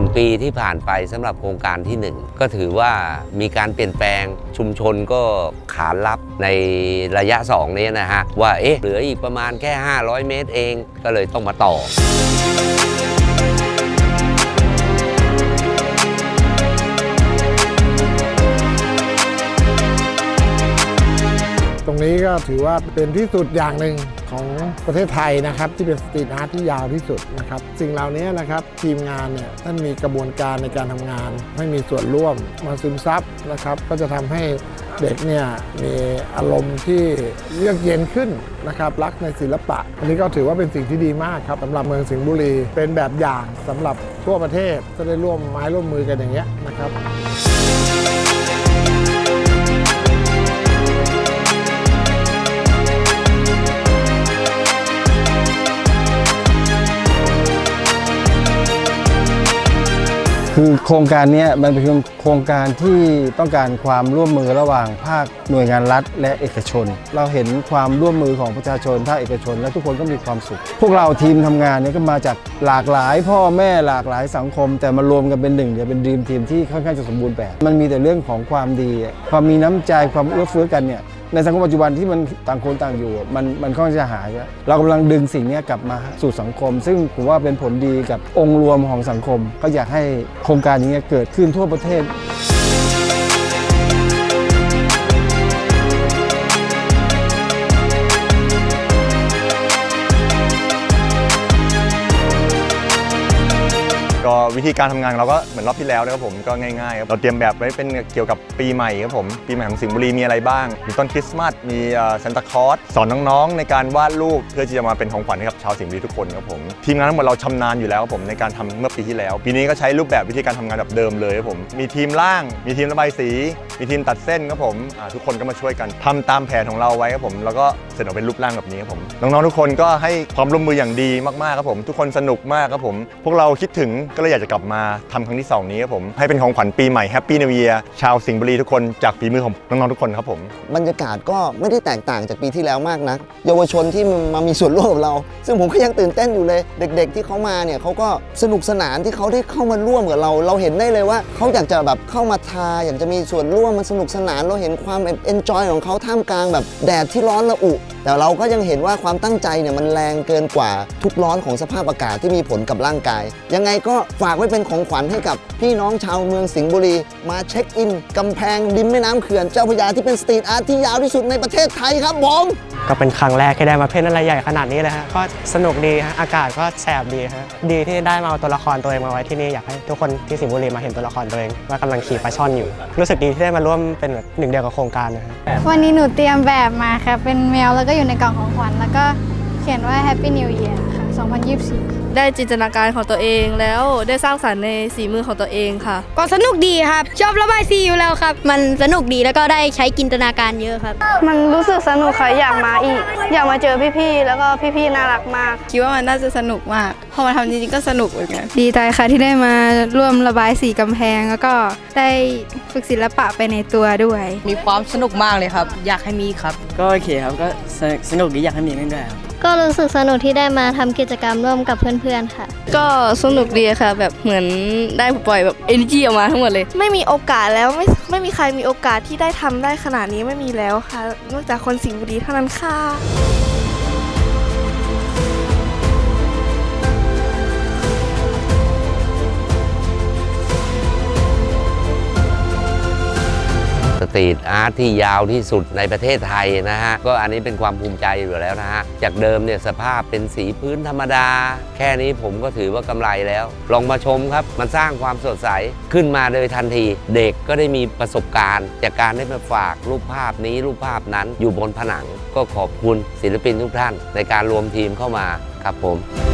1 ปีที่ผ่านไปสำหรับโครงการที่ 1 ก็ถือว่ามีการเปลี่ยนแปลงชุมชนก็ขานรับในระยะ 2 นี้นะฮะ ว่าเอ๊ะเหลืออีกประมาณแค่ 500 เมตรเองก็เลยต้องมาต่อตรงนี้ก็ถือว่าเป็นที่สุดอย่างหนึ่ง ของประเทศไทยนะครับ ที่เป็นสตรีทอาร์ตที่ยาวที่สุดนะครับ สิ่งเหล่านี้นะครับทีมงานเนี่ยท่านมีกระบวนการในการทำงาน ให้มีส่วนร่วมมาซึมซับนะครับ ก็จะทำให้เด็กเนี่ยมีอารมณ์ที่เยือกเย็นขึ้นนะครับรักในศิลปะ อันนี้ก็ถือว่าเป็นสิ่งที่ดีมากครับสำหรับเมืองสิงห์บุรี เป็นแบบอย่างสำหรับทั่วประเทศก็ได้ร่วมไม้ร่วมมือกันอย่างเงี้ยนะครับ คือโครงการนี้มันเป็นโครงการที่ต้องการความร่วมมือระหว่างภาคหน่วยงานรัฐ และเอกชน เราเห็นความร่วมมือของประชาชนภาคเอกชน และทุกคนก็มีความสุข พวกเราทีมทำงานนี่ยก็มาจากหลากหลายพ่อแม่หลากหลายสังคม แต่มารวมกันเป็นหนึ่งเดียวเป็นดีมทีมที่ค่อนข้างจะสมบูรณ์แบบ มันมีแต่เรื่องของความดี ความมีน้ำใจความเอื้อเฟื้อกันเนี่ย ในสังคมปัจจุบันที่มันต่างคนต่างอยู่ มันมันค่อนข้างจะหายอะเรากำลังดึงสิ่งนี้กลับมาสู่สังคม ซึ่งผมว่าเป็นผลดีกับองค์รวมของสังคม ก็อยากให้โครงการนี้เกิดขึ้นทั่วประเทศ วิธีการทำงานเราก็เหมือนรอบที่แล้วนะครับผมก็ง่ายๆครับเราเตรียมแบบไว้เป็นเกี่ยวกับปีใหม่ครับผมปีใหม่ของสิงห์บุรีมีอะไรบ้าง มีต้นคริสต์มาสมีซันตาคลอสสอนน้องๆ ในการวาดรูปเพื่อที่จะมาเป็นของขวัญให้กับชาวสิงห์บุรีทุกคนครับผมทีมงานทั้งหมดเราชำนาญอยู่แล้วครับผมในการทำเมื่อปีที่แล้ว ปีนี้ก็ใช้รูปแบบวิธีการทำงานแบบเดิมเลยครับผมมีทีมล่าง มีทีมระบายสี มีทีมตัดเส้นครับผมทุกคนก็มาช่วยกันทำตามแผนของเราไว้ครับผมแล้วก็เสร็จออกเป็นรูปร่างแบบนี้ครับผมน้องๆทุกคนก็ให้ความร่วมมืออย่างดีมากๆครับผมทุกคนสนุกมากครับผมพวกเราคิดถึงก็เลยอยากจะกลับมาทำครั้งที่สองนี้ครับผมให้เป็นของขวัญปีใหม่แฮปปี้นิว e ย r ชาวสิงห์บุรีทุกคนจากฝีมือของน้องๆทุกคนครับผมบรรยากาศก็ไม่ได้แตกต่างจากปีที่แล้วมากนักเยาวชนที่มามีส่วนร่วมกับเรา ซึ่งผมก็ยังตื่นเต้นอยู่เลย เด็ก ๆ ที่เขามาเนี่ยเขาก็สนุกสนานที่เขาได้เข้ามาร่วมกับเรา เราเห็นได้เลยว่าเขาอยากจะแบบเข้ามาทาอยากจะมีส่วนร่วมมันสนุกสนานเราเห็นความเอนจอยของเขาท่ามกลางแบบแดดที่ร้อนระอุ แต่เราก็ยังเห็นว่าความตั้งใจเนี่ยมันแรงเกินกว่าทุกร้อนของสภาพอากาศที่มีผลกับร่างกาย ยังไงก็ฝากไว้เป็นของขวัญให้กับพี่น้องชาวเมืองสิงห์บุรี มาเช็คอินกำแพงริมแม่น้ำเขื่อนเจ้าพระยาที่เป็นสตรีทอาร์ตที่ยาวที่สุดในประเทศไทยครับผมก็เป็นครั้งแรกที่ได้มาเพ่นอะไรใหญ่ขนาดนี้เลยฮะก็สนุกดีฮะอากาศก็แสบดีฮะดีที่ได้มาเอาตัวละครตัวเองมาไว้ที่นี่อยากให้ทุกคนที่สิงห์บุรีมาเห็นตัวละครตัวเองว่ากำลังขี่ปลาช่อนอยู่ รู้สึกดีที่ได้มาร่วมเป็นแบบหนึ่งเดียวกับโครงการนะฮะวันนี้หนูเตรียมแบบมาครับเป็นแมวแล้วก็อยู่ในกล่องของขวัญแล้วก็เขียนว่า Happy New Year ค่ะ 2024 ได้จินตนาการของตัวเองแล้วได้สร้างสรรค์ในสีมือของตัวเองค่ะ ก็สนุกดีครับ ชอบระบายสีอยู่แล้วครับ มันสนุกดีแล้วก็ได้ใช้จินตนาการเยอะครับ มันรู้สึกสนุกค่ะอยากมาอีก อยากมาเจอพี่ๆแล้วก็พี่ๆน่ารักมาก คิดว่ามันน่าจะสนุกมากพอมาทำจริงๆก็สนุกเหมือนกันดีใจค่ะที่ได้มาร่วมระบายสีกำแพง แล้วก็ได้ฝึกศิลปะไปในตัวด้วย มีความสนุกมากเลยครับ อยากให้มีครับ ก็โอเคครับก็สนุกสนุกดีอยากให้มีเรื่อยๆครับ ก็รู้สึกสนุกที่ได้มาทำกิจกรรมร่วมกับเพื่อนๆค่ะ ก็สนุกดีค่ะ แบบเหมือนได้ปล่อยแบบ energy ออกมาทั้งหมดเลย ไม่มีโอกาสแล้วไม่ไม่มีใครมีโอกาสที่ได้ทำได้ขนาดนี้ไม่มีแล้วค่ะ นอกจากคนสิงห์บุรีเท่านั้นค่ะ ตรีทอาร์ตที่ยาวที่สุดในประเทศไทยนะฮะ ก็อันนี้เป็นความภูมิใจอยู่แล้วนะฮะ จากเดิมเนี่ยสภาพเป็นสีพื้นธรรมดา แค่นี้ผมก็ถือว่ากำไรแล้ว ลองมาชมครับ มันสร้างความสดใสขึ้นมาโดยทันที เด็กก็ได้มีประสบการณ์ จากการได้มาฝากรูปภาพนี้รูปภาพนั้นอยู่บนผนัง ก็ขอบคุณศิลปินทุกท่านในการรวมทีมเข้ามาครับผม